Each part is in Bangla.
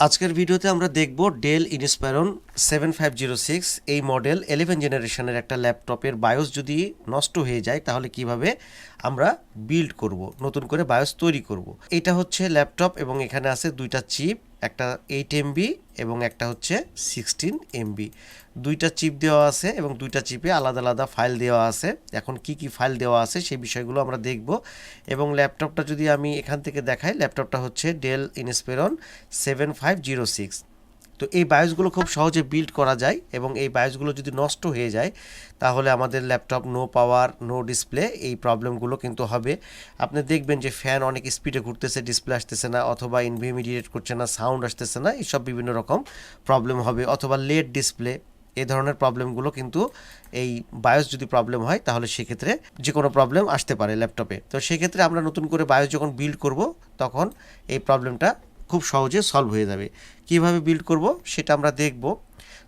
আজকের ভিডিওতে আমরা দেখব Dell Inspiron seven five zero six এই মডেল ইলেভেন জেনারেশনের একটা ল্যাপটপের বায়োস যদি নষ্ট হয়ে যায়, তাহলে কীভাবে আমরা বিল্ড করব, নতুন করে বায়োস তৈরি করব। এটা হচ্ছে ল্যাপটপ এবং এখানে আছে দুইটা চিপ একটা এইট এমবি এবং একটা হচ্ছে সিক্সটিন এমবি দুইটা চিপ দেওয়া আছে এবং দুইটা চিপে আলাদা আলাদা ফাইল দেওয়া আছে। এখন কি কি ফাইল দেওয়া আছে সেই বিষয়গুলো আমরা দেখব। এবং ল্যাপটপটা যদি আমি এখান থেকে দেখাই ল্যাপটপটা হচ্ছে Dell Inspiron seven five zero six তো এই বায়োসগুলো খুব সহজে বিল্ড করা যায় এবং এই বায়োসগুলো যদি নষ্ট হয়ে যায়, তাহলে আমাদের laptop no power no display এই প্রবলেমগুলো কিন্তু হবে। আপনি দেখবেন যে ফ্যান অনেক স্পিডে ঘুরতেছে ডিসপ্লে আসতেছে না, অথবা ইনভিমিডিয়েট করছে না সাউন্ড আসতেছে না, এইসব বিভিন্ন রকম প্রবলেম হবে। অথবা লেট ডিসপ্লে এই ধরনের প্রবলেমগুলো কিন্তু এই বায়োস যদি প্রবলেম হয়, তাহলে সেক্ষেত্রে যে কোনো প্রবলেম আসতে পারে ল্যাপটপে তো সেক্ষেত্রে আমরা নতুন করে বায়োস যখন বিল্ড করব, তখন এই প্রবলেমটা খুব সহজে সলভ হয়ে যাবে। কীভাবে বিল্ড করব সেটা আমরা দেখব।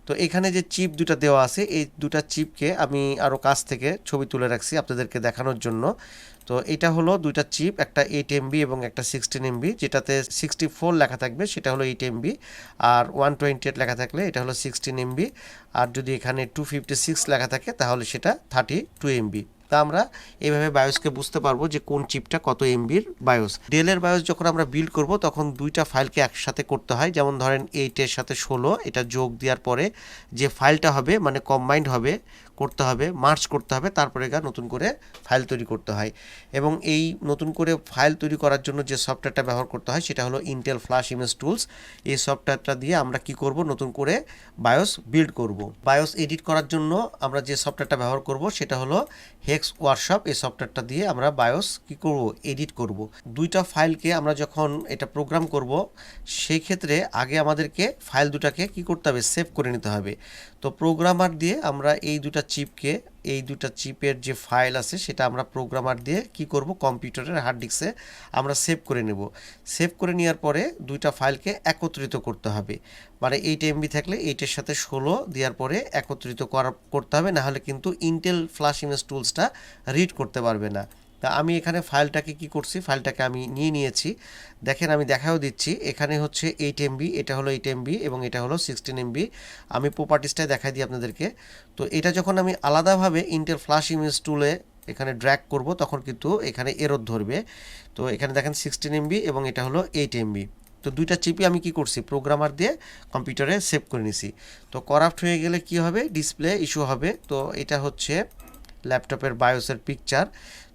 তো এখানে যে চিপ দুটা দেওয়া আছে, এই দুটা চিপকে আমি আরও কাছ থেকে ছবি তুলে রাখছি আপনাদেরকে দেখানোর জন্য। তো এটা হলো দুইটা চিপ একটা এইট এমবি এবং একটা সিক্সটিন এমবি যেটাতে সিক্সটি ফোর লেখা থাকবে, সেটা হলো এইট এমবি আর ওয়ান টোয়েন্টি এইট লেখা থাকলে এটা হলো সিক্সটিন এমবি আর যদি এখানে টু ফিফটি সিক্স লেখা থাকে, তাহলে সেটা থার্টি টু এমবি তা আমরা এইভাবে বায়োসকে বুঝতে পারব যে কোন চিপটা কত এমবির বায়োস। ডেলের বায়োস যখন আমরা বিল্ড করব, তখন দুইটা ফাইলকে একসাথে করতে হয়। যেমন ধরেন এইটের সাথে ষোলো, এটা যোগ দেওয়ার পরে যে ফাইলটা হবে মানে কম্বাইন্ড হবে করতে হবে, মার্চ করতে হবে, তারপরে গা নতুন করে ফাইল তৈরি করতে হয়। এবং এই নতুন করে ফাইল তৈরি করার জন্য যে সফটওয়্যারটা ব্যবহার করতে হয়, সেটা হলো ইন্টেল ফ্ল্যাশ ইমেজ টুলস এই সফটওয়্যারটা দিয়ে আমরা কি করব? নতুন করে বায়োস বিল্ড করব। বায়োস এডিট করার জন্য আমরা যে সফটওয়্যারটা ব্যবহার করব, সেটা হলো হেক্স ওয়ার্কশপ এই সফটওয়্যারটা দিয়ে আমরা বায়োস কি করব? এডিট করব। দুইটা ফাইলকে আমরা যখন এটা প্রোগ্রাম করব, সেই ক্ষেত্রে আগে আমাদেরকে ফাইল দুটাকে কি করতে হবে? সেভ করে নিতে হবে। তো প্রোগ্রামার দিয়ে আমরা এই দুটা চিপকে এই দুটা চিপের যে ফাইল আছে, সেটা আমরা প্রোগ্রামার দিয়ে কি করব? কম্পিউটারের হার্ড ডিস্কে আমরা সেভ করে নেব। সেভ করে নেওয়ার পরে দুইটা ফাইলকে একত্রিত করতে হবে। মানে এইট এমবি থাকলে এইটের সাথে ষোলো দেওয়ার পরে একত্রিত করা করতে হবে, নাহলে কিন্তু ইন্টেল ফ্লাশ ইমেজ টুলসটা রিড করতে পারবে না। তা আমি এখানে ফাইলটাকে কি করছি? ফাইলটাকে আমি নিয়ে নিয়েছি। দেখেন আমি দেখাও দিচ্ছি, এখানে হচ্ছে এইট এমবি, এটা হলো এইট এমবি এবং এটা হলো সিক্সটিন এমবি। আমি প্রপার্টিসটাই দেখাই দিই আপনাদেরকে। তো এটা যখন আমি আলাদাভাবে ইন্টেল ফ্লাশ ইমেজ টুলে এখানে ড্র্যাক করব, তখন কিন্তু এখানে এরর ধরবে। তো এখানে দেখেন সিক্সটিন এমবি এবং এটা হলো এইট এমবি। তো দুইটা চিপি আমি কি করছি? প্রোগ্রামার দিয়ে কম্পিউটারে সেভ করে নিছি। তো করাপ্ট হয়ে গেলে কি হবে? ডিসপ্লে ইস্যু হবে। তো এটা হচ্ছে ল্যাপটপের বায়োসের পিকচার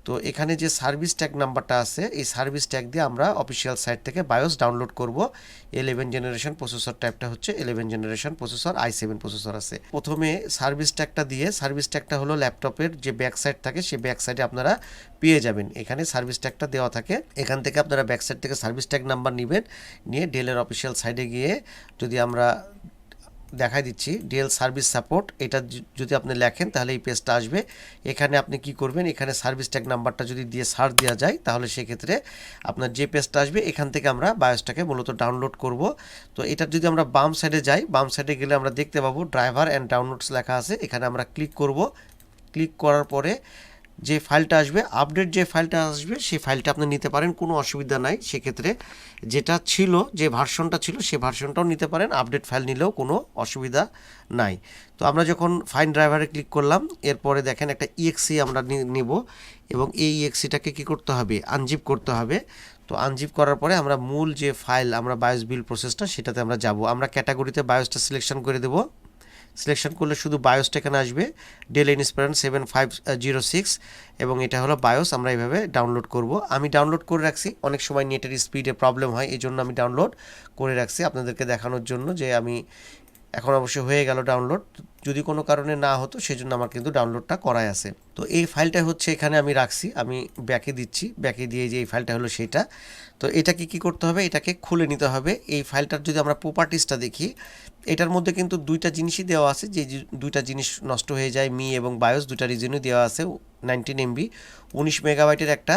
তো এখানে যে সার্ভিস ট্যাগ নাম্বারটা আছে, এই সার্ভিস ট্যাগ দিয়ে আমরা অফিসিয়াল সাইট থেকে বায়োস ডাউনলোড করব। ইলেভেন জেনারেশন প্রসেসর টাইপটা হচ্ছে eleven generation processor I seven processor আছে। প্রথমে সার্ভিস ট্যাগটা দিয়ে, সার্ভিস ট্যাগটা হলো ল্যাপটপের যে ব্যাক সাইড থাকে, সেই ব্যাক সাইডে আপনারা পেয়ে যাবেন। এখানে সার্ভিস ট্যাগটা দেওয়া থাকে। এখান থেকে আপনারা ব্যাক সাইড থেকে সার্ভিস ট্যাগ নাম্বার নেবেন। নিয়ে ডেলের অফিসিয়াল সাইডে গিয়ে যদি আমরা দেখাই দিচ্ছি। ডিএল সার্ভিস সাপোর্ট, এটা যদি আপনি লেখেন তাহলে এই পেজটা আসবে। এখানে আপনি কি করবেন, এখানে সার্ভিস ট্যাগ নাম্বারটা যদি দিয়ে সার্চ দেওয়া যায়, তাহলে সেক্ষেত্রে আপনার যে পেজটা আসবে, এখান থেকে আমরা বায়োসটাকে মূলত ডাউনলোড করব। তো এটা যদি আমরা বাম সাইডে যাই, বাম সাইডে গেলে আমরা দেখতে পাবো ড্রাইভার অ্যান্ড ডাউনলোডস লেখা আছে। এখানে আমরা ক্লিক করব। ক্লিক করার পরে যে ফাইলটা আসবে আপডেট যে ফাইলটা আসবে, সেই ফাইলটা আপনি নিতে পারেন, কোনো অসুবিধা নাই। সেক্ষেত্রে যেটা ছিল, যে ভার্সনটা ছিল সেই ভার্সনটাও নিতে পারেন আপডেট ফাইল নিলেও কোনো অসুবিধা নাই। তো আমরা যখন ফাইন ড্রাইভারে ক্লিক করলাম, এরপরে দেখেন একটা ইএক্সি আমরা নিব এবং এই ইএক্সিটাকে কী করতে হবে? আনজিপ করতে হবে। তো আনজিপ করার পরে আমরা মূল যে ফাইল আমরা বায়োস বিল প্রসেসটা সেটাতে আমরা যাব। আমরা ক্যাটাগরিতে বায়োসটা সিলেকশন করে দেবো। সিলেকশন করলে শুধু বায়োস এখানে আসবে। Dell Inspiron seven five zero six এবং এটা হলো বায়োস আমরা এইভাবে ডাউনলোড করব। আমি ডাউনলোড করে রাখছি, অনেক সময় নেটের স্পিডে প্রবলেম হয় এই জন্য আমি ডাউনলোড করে রাখছি আপনাদেরকে দেখানোর জন্য যে আমি এখন অবশ্যই হয়ে গেল ডাউনলোড যদি কোনো কারণে না হতো, সেজন্য আমার কিন্তু ডাউনলোডটা করাই আছে। তো এই ফাইলটা হচ্ছে এখানে আমি রাখছি, আমি ব্যাকে দিচ্ছি। ব্যাকে দিয়ে যে এই ফাইলটা হলো সেটা। তো এটাকে কি করতে হবে? এটাকে খুলে নিতে হবে। এই ফাইলটার যদি আমরা প্রপার্টিসটা দেখি, এটার মধ্যে কিন্তু দুইটা জিনিসই দেওয়া আছে। যে দুইটা জিনিস নষ্ট হয়ে যায়, মি এবং বায়োস দুইটা রিজনই দেওয়া আছে নাইনটিন এমবি উনিশ মেগাবাইটের একটা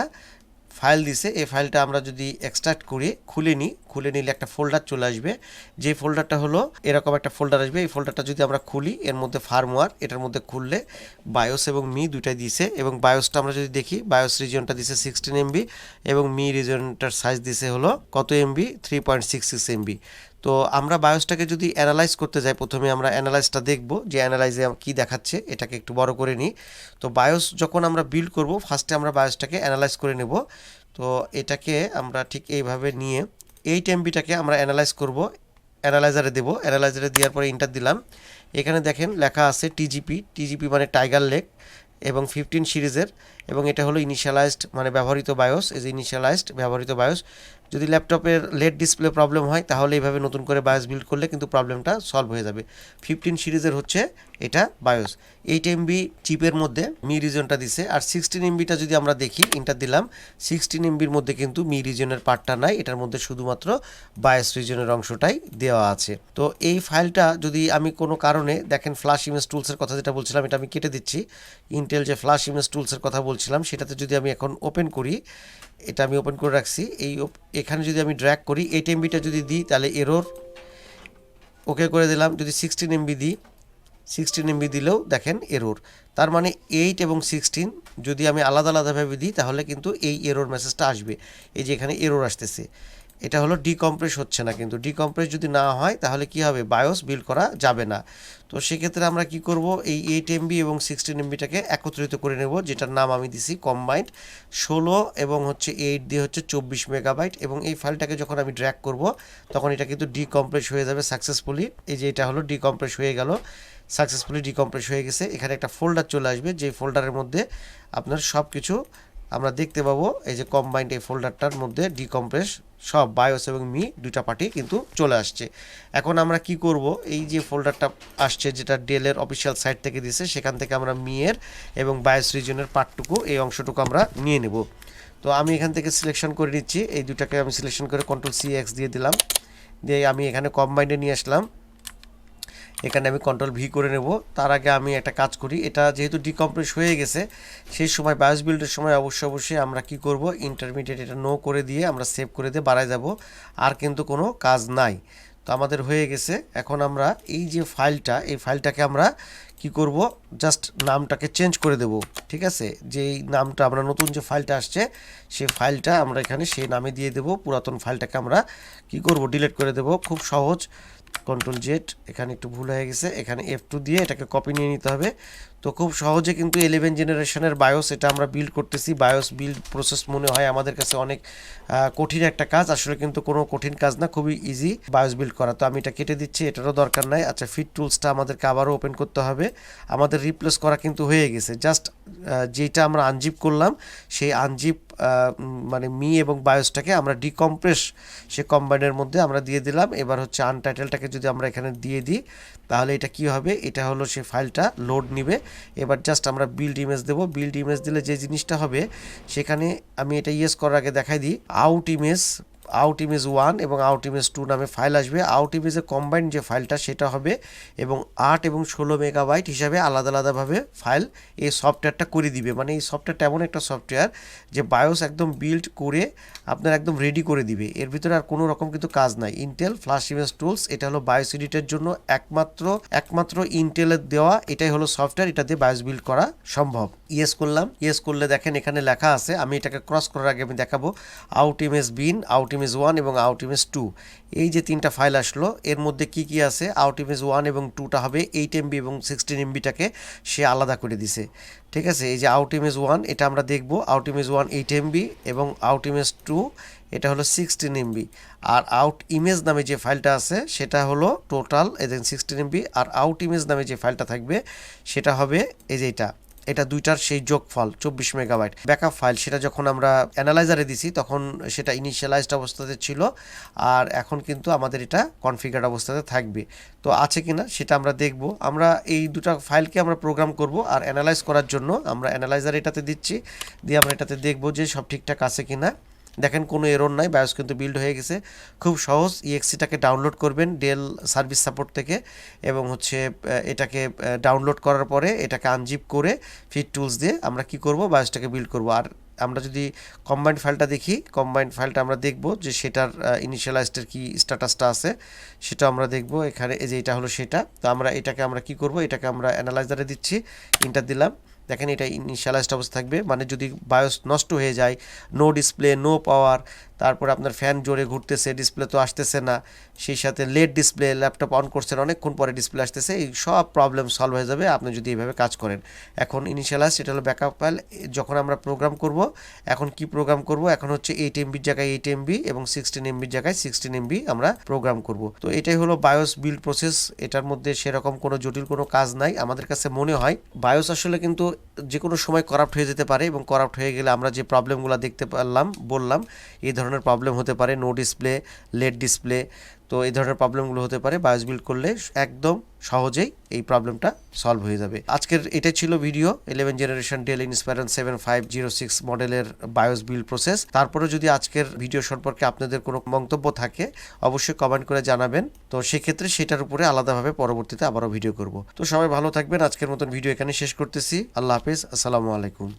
ফাইল দিছে, এই ফাইলটা আমরা যদি এক্সট্রাক্ট করি, খুলে নিই, খুলে নিলে একটা ফোল্ডার চলে আসবে। যে ফোল্ডারটা হলো, এরকম একটা ফোল্ডার আসবে। এই ফোল্ডারটা যদি আমরা খুলি, এর মধ্যে ফার্মওয়ার এটার মধ্যে খুললে বায়োস এবং মি দুইটাই দিছে এবং বায়োসটা আমরা যদি দেখি বায়োস রিজনটা দিছে সিক্সটিন এমবি এবং মি রিজনটার সাইজ দিছে হলো কত MB three point six six MB তো আমরা বায়োসটাকে যদি অ্যানালাইজ করতে যাই, প্রথমে আমরা অ্যানালাইজটা দেখব যে অ্যানালাইজে কি দেখাচ্ছে, এটাকে একটু বড় করে নিই। তো বায়োস যখন আমরা বিল্ড করব ফার্স্টে আমরা বায়োসটাকে অ্যানালাইজ করে নেব। তো এটাকে আমরা ঠিক এইভাবে নিয়ে এইট এমবিটাকে আমরা অ্যানালাইজ করব অ্যানালাইজারে দেবো। অ্যানালাইজারে দেওয়ার পরে ইন্টার দিলাম। এখানে দেখেন লেখা আছে টিজিপি টিজিপি মানে টাইগার লেক এবং ফিফটিন সিরিজের এবং এটা হলো ইনিশিয়ালাইজড মানে ব্যবহৃত বায়োস যে ইনিশিয়ালাইজড ব্যবহৃত বায়োস যদি ল্যাপটপের লেট ডিসপ্লে প্রবলেম হয়, তাহলে এইভাবে নতুন করে বায়োস বিল্ড করলে কিন্তু প্রবলেমটা সলভ হয়ে যাবে। ফিফটিন সিরিজের হচ্ছে এটা বায়োস এইট এমবি চিপের মধ্যে মি রিজনটা দিছে, আর সিক্সটিন এমবিটা যদি আমরা দেখি ইন্টার দিলাম সিক্সটিন এমবির মধ্যে কিন্তু মি রিজনের পার্টটা নাই, এটার মধ্যে শুধুমাত্র বায়োস রিজনের অংশটাই দেওয়া আছে। তো এই ফাইলটা যদি আমি কোনো কারণে, দেখেন ফ্লাশ ইমেজ টুলসের কথা যেটা বলছিলাম, এটা আমি কেটে দিচ্ছি। ইন্টেল যে ফ্লাশ ইমেজ টুলসের কথা বলছিলাম, সেটাতে যদি আমি এখন ওপেন করি, এটা আমি ওপেন করে রাখছি, এই এখানে যদি আমি ড্র্যাক করি এইট এমবিটা যদি দিই, তাহলে এরোর ওকে করে দিলাম, যদি সিক্সটিন এমবি দিই সিক্সটিন এমবি দিলেও দেখেন এরোর তার মানে এইট এবং সিক্সটিন যদি আমি আলাদা আলাদাভাবে দিই, তাহলে কিন্তু এই এরোর মেসেজটা আসবে। এই যে এখানে এরোর আসতেছে। এটা হলো ডিকম্প্রেস হচ্ছে না, কিন্তু ডিকম্প্রেস যদি না হয়, তাহলে কি হবে? বায়োস বিল করা যাবে না। তো সেক্ষেত্রে আমরা কি করব? এই এইট এমবি এবং সিক্সটিন এমবিটাকে একত্রিত করে নেব, যেটার নাম আমি দিছি কম্বাইন্ড ষোলো এবং হচ্ছে এইট দিয়ে হচ্ছে চব্বিশ মেগাবাইট এবং এই ফাইলটাকে যখন আমি ড্র্যাক করব, তখন এটা কিন্তু ডিকম্প্রেস হয়ে যাবে সাকসেসফুলি এই যে এটা হলো ডিকম্প্রেস হয়ে গেল সাকসেসফুলি ডিকম্প্রেস হয়ে গেছে। এখানে একটা ফোল্ডার চলে আসবে, যে ফোল্ডারের মধ্যে আপনার সব কিছু আমরা দেখতে পাবো এই যে কম্বাইন্ড এই ফোল্ডারটার মধ্যে ডিকম্প্রেস সব বায়োস এবং মি দুইটা পার্টি কিন্তু চলে আসছে। এখন আমরা কি করব? এই যে ফোল্ডারটা আসছে যেটা ডেলের অফিসিয়াল সাইট থেকে দিছে, সেখান থেকে আমরা মিয়ের এবং বায়োস রিজনের পার্টটুকু এই অংশটুকু আমরা নিয়ে নেব। তো আমি এখান থেকে সিলেকশন করে নিচ্ছি। এই দুটাকে আমি সিলেকশন করে কন্ট্রোল সি এক্স দিয়ে দিলাম। দিয়ে আমি এখানে কম্বাইন্ডে নিয়ে আসলাম। এখানে আমি কন্ট্রোল ভি করে নেব। তার আগে আমি একটা কাজ করি, এটা যেহেতু ডিকম্প্রেস হয়ে গেছে, সেই সময় বায়োস বিল্ডের সময় অবশ্যই অবশ্যই আমরা কি করব ইন্টারমিডিয়েট এটা নো করে দিয়ে আমরা সেভ করে দিয়ে বাড়ায় যাব, আর কিন্তু কোনো কাজ নাই। তো আমাদের হয়ে গেছে, এখন আমরা এই যে ফাইলটা এই ফাইলটাকে আমরা কি করব জাস্ট নামটাকে চেঞ্জ করে দেব, ঠিক আছে? যে নামটা, আমরা নতুন যে ফাইলটা আসছে, সেই ফাইলটা আমরা এখানে সেই নামে দিয়ে দেব, পুরাতন ফাইলটাকে আমরা কি করব ডিলিট করে দেব, খুব সহজ। কন্ট্রোল জেড এখানে একটু ভুল হয়ে গেছে। এখানে এফ টু দিয়ে এটাকে কপি নিয়ে নিতে হবে। তো খুব সহজে কিন্তু ইলেভেন জেনারেশনের বায়োস এটা আমরা বিল্ড করতেছি। বায়োস বিল্ড প্রসেস মনে হয় আমাদের কাছে অনেক কঠিন একটা কাজ। আসলে কিন্তু কোনো কঠিন কাজ না, খুবই ইজি বায়োস বিল্ড করা। তো আমি এটা কেটে দিচ্ছি, এটারও দরকার নাই। আচ্ছা ফিট টুলসটা আমাদেরকে আবারও ওপেন করতে হবে। আমাদের রিপ্লেস করা কিন্তু হয়ে গেছে। জাস্ট যেটা আমরা আনজিপ করলাম, সেই আনজিপ মানে মি এবং বায়োসটাকে আমরা ডিকম্প্রেস সে কম্বাইনের মধ্যে আমরা দিয়ে দিলাম। এবার হচ্ছে আনটাইটেলটাকে যদি আমরা এখানে দিয়ে দিই তাহলে এটা কি হবে? এটা হলো সে ফাইলটা লোড নিবে। এবার জাস্ট আমরা বিল্ড ইমেজ দেবো। বিল্ড ইমেজ দিলে যে জিনিসটা হবে, সেখানে আমি এটা ইয়েস করার আগে দেখাই দিই। Out image out image one এবং আউট ইমেজ টু নামে ফাইল আসবে। আউট ইমেজের কম্বাইন্ড যে ফাইলটা সেটা হবে এবং আট এবং ষোলো মেগাবাইট হিসাবে আলাদা আলাদাভাবে ফাইল এই সফটওয়্যারটা করে দিবে। মানে এই সফটওয়্যারটা এমন একটা সফটওয়্যার যে বায়োস একদম বিল্ড করে আপনার একদম রেডি করে দিবে। এর ভিতরে আর কোনো রকম কিন্তু কাজ নাই। ইন্টেল ফ্লাশ ইমেজ টুলস এটা হলো বায়োস এডিটের জন্য একমাত্র একমাত্র ইন্টেলের দেওয়া এটাই হলো সফটওয়্যার। এটা দিয়ে বায়োস বিল্ড করা সম্ভব। ইয়েস করলাম। ইয়েস করলে দেখেন এখানে লেখা আছে। আমি এটাকে ক্রস করার আগে আমি দেখাবো। Out image bin out image one এবং আউট ইমেজ টু এই যে তিনটা ফাইল আসলো, এর মধ্যে কি কি আছে? আউট ইমেজ ওয়ান এবং টুটা হবে এইট এমবি এবং সিক্সটিন এমবিটাকে সে আলাদা করে দিছে। ঠিক আছে? এই যে আউট ইমেজ ওয়ান এটা আমরা দেখব। Out image one eight MB এবং আউট ইমেজ টু এটা হলো সিক্সটিন এমবি আর আউট ইমেজ নামে যে ফাইলটা আছে, সেটা হলো টোটাল এদের সিক্সটিন এমবি আর আউট ইমেজ নামে যে ফাইলটা থাকবে, সেটা হবে এই যে এটা। এটা দুইটার সেই যোগফল, চব্বিশ মেগাবাইট। ব্যাকআপ ফাইল, সেটা যখন আমরা অ্যানালাইজারে দিছি, তখন সেটা ইনিশিয়ালাইজড অবস্থাতে ছিল, আর এখন কিন্তু আমাদের এটা কনফিগার অবস্থাতে থাকবে। তো আছে কি না সেটা আমরা দেখব। আমরা এই দুটা ফাইলকে আমরা প্রোগ্রাম করব, আর অ্যানালাইজ করার জন্য আমরা অ্যানালাইজার এটাতে দিচ্ছি, দিয়ে আমরা এটাতে দেখব যে সব ঠিকঠাক আছে কিনা। দেখেন কোনো এরর নাই বায়োস কিন্তু বিল্ড হয়ে গেছে। খুব সহজ ইএক্সিটাকে ডাউনলোড করবেন ডেল সার্ভিস সাপোর্ট থেকে, এবং হচ্ছে এটাকে ডাউনলোড করার পরে এটাকে আনজিপ করে ফিট টুলস দিয়ে আমরা কি করব? বায়োসটাকে বিল্ড করব। আর আমরা যদি কম্বাইন্ড ফাইলটা দেখি কম্বাইন্ড ফাইলটা আমরা দেখব যে সেটার ইনিশিয়ালাইজডের কি স্ট্যাটাসটা আছে, সেটা আমরা দেখব এখানে, এই যে এটা হলো সেটা। তো আমরা এটাকে আমরা কি করব? এটাকে আমরা অ্যানালাইজারে দিচ্ছি ইন্টার দিলাম। দেখেন এটা ইনিশিয়ালাইজড অবস্থা থাকবে মানে যদি বায়োস নষ্ট হয়ে যায় নো ডিসপ্লে নো পাওয়ার তারপরে আপনার ফ্যান জোরে ঘুরতেছে ডিসপ্লে তো আসতেছে না, সেই সাথে লেট ডিসপ্লে ল্যাপটপ অন করছেন, অনেকক্ষণ পরে ডিসপ্লে আসতেছে, এই সব প্রবলেম সলভ হয়ে যাবে, আপনি যদি এইভাবে কাজ করেন। এখন ইনিশিয়ালাইজ এটা হলো ব্যাকআপ ফাইল যখন আমরা প্রোগ্রাম করব, এখন কি প্রোগ্রাম করব? এখন হচ্ছে এইট এমবির জায়গায় এইট এমবি এবং সিক্সটিন এমবির জায়গায় সিক্সটিন এমবি আমরা প্রোগ্রাম করব। তো এটাই হলো বায়োস বিল্ড প্রসেস এটার মধ্যে সেরকম কোনো জটিল কোনো কাজ নাই, আমাদের কাছে মনে হয়। বায়োস আসলে কিন্তু যে কোনো সময় করাপ্ট হয়ে যেতে পারে এবং করাপ্ট হয়ে গেলে আমরা যে প্রবলেমগুলো দেখতে পারলাম, বললাম, এই ধরনের প্রবলেম হতে পারে নো ডিসপ্লে লেট ডিসপ্লে তো এই ধরনের প্রবলেমগুলো হতে পারে বায়োস বিল্ড করলে একদম সহজেই এই প্রবলেমটা সলভ হয়ে যাবে। আজকের এটা ছিল video eleven generation Dell Inspiron seven five zero six মডেলের বায়োস বিল্ড প্রসেস তারপরে যদি আজকের ভিডিও সম্পর্কে আপনাদের কোনো মন্তব্য থাকে, অবশ্যই কমেন্ট করে জানাবেন। তো সেক্ষেত্রে সেটার উপরে আলাদাভাবে পরবর্তীতে আবারও ভিডিও করব। তো সবাই ভালো থাকবেন, আজকের মতন ভিডিও এখানে শেষ করতেছি। আল্লাহ হাফিজ, আসসালামু আলাইকুম।